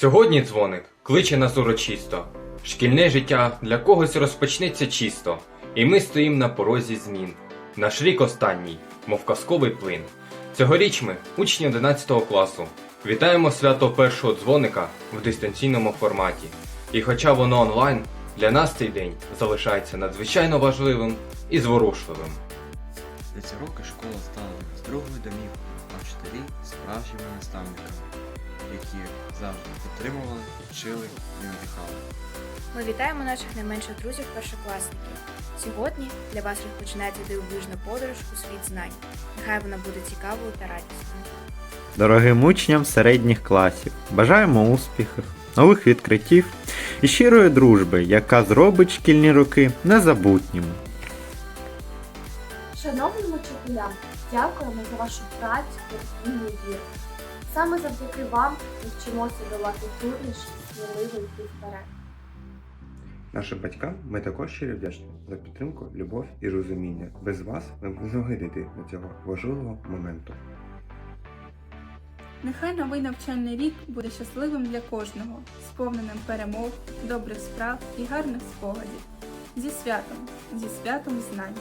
Сьогодні дзвоник кличе нас урочисто. Шкільне життя для когось розпочнеться чисто, і ми стоїм на порозі змін. Наш рік останній, мов казковий плин. Цьогоріч ми, учні 11 класу, вітаємо свято першого дзвоника в дистанційному форматі. І хоча воно онлайн, для нас цей день залишається надзвичайно важливим і зворушливим. За ці роки школа стала нас другою домівкою, а вчителі справжніми наставниками, які завжди підтримували, вчили і надихали. Ми вітаємо наших найменших друзів першокласників. Сьогодні для вас розпочинається дивовижна подорож у світ знань. Нехай вона буде цікавою та радісною. Дорогим учням середніх класів бажаємо успіхів, нових відкриттів і щирої дружби, яка зробить шкільні роки незабутніми. Шановним учителям, дякуємо за вашу працю та віру. Саме завдяки вам ми вчимося долати труднощі, сміливо йти вперед. Нашим батькам ми також щиро вдячні за підтримку, любов і розуміння. Без вас ми б не змогли дійти до цього важливого моменту. Нехай новий навчальний рік буде щасливим для кожного, сповненим перемог, добрих справ і гарних спогадів. Зі святом, зі святом знань.